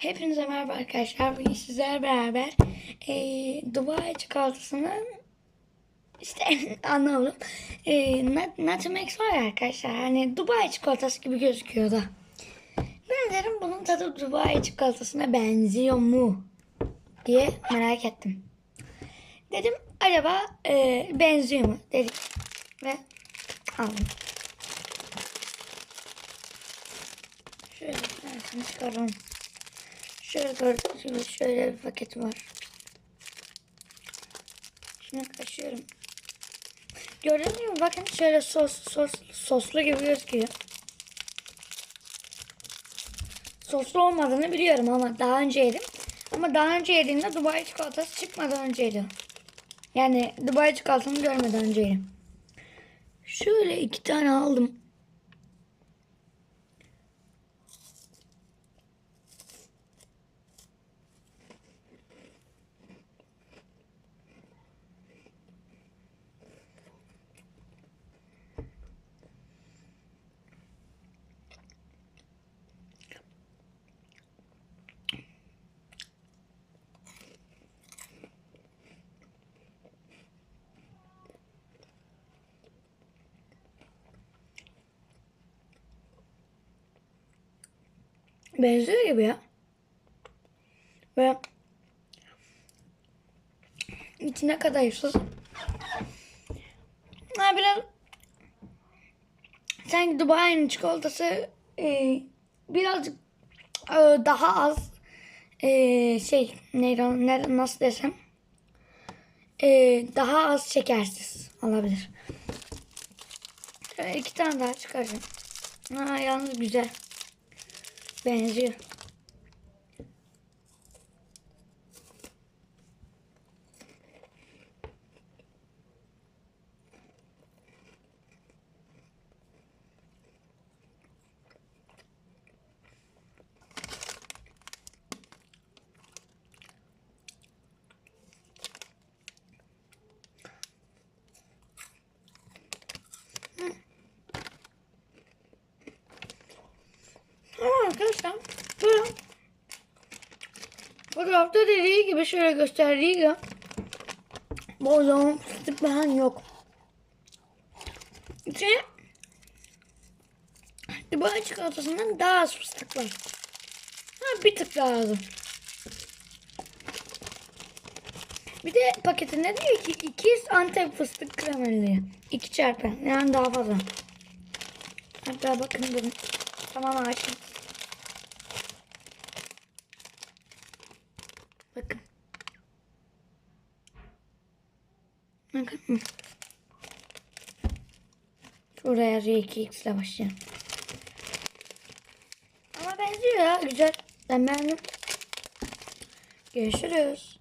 Hepinize merhaba arkadaşlar. Bugün sizlerle beraber eee Dubai çikolatasının işte anlamadım. Eee Nut- Nutmeg var ya arkadaşlar. Hani Dubai çikolatası gibi gözüküyor da. Ben dedim bunun tadı Dubai çikolatasına benziyor mu diye merak ettim. Dedim acaba eee, benziyor mu dedik ve aldım. Şöyle çıkaralım. Şöyle gördüğünüz şöyle bir paket var. Şunu kaşıyorum. Gördüğünüz gibi bakın şöyle sos, sos, soslu gibi gözüküyor. Soslu olmadığını biliyorum ama daha önce yedim. Ama daha önce yediğimde Dubai çikolatası çıkmadan önceydi. Yani Dubai çikolatasını görmeden önceydi. Şöyle iki tane aldım. Benziyor gibi ya. Ve içine kadayıfsız. Ha biraz sanki Dubai'nin çikolatası e, birazcık e, daha az e, şey o, ne, nasıl desem e, daha az şekersiz olabilir. Şöyle iki tane daha çıkaracağım. Ha, yalnız güzel. Benziyor. Fotoğrafta dediği gibi şöyle gösterdiği gibi bu zaman fıstık falan yok. İçine Dubai çikolatasından daha az fıstık var. Ha, bir tık daha az. Bir de paketinde diyor ki 200 Antep fıstık kremelli. 2 çarpı. Yani daha fazla. Hatta bakın durun. Tamam açtım. Bakın. Bakın. Şuraya R2X ile başlayalım. Ama benziyor ya güzel. Ben beğendim. Görüşürüz.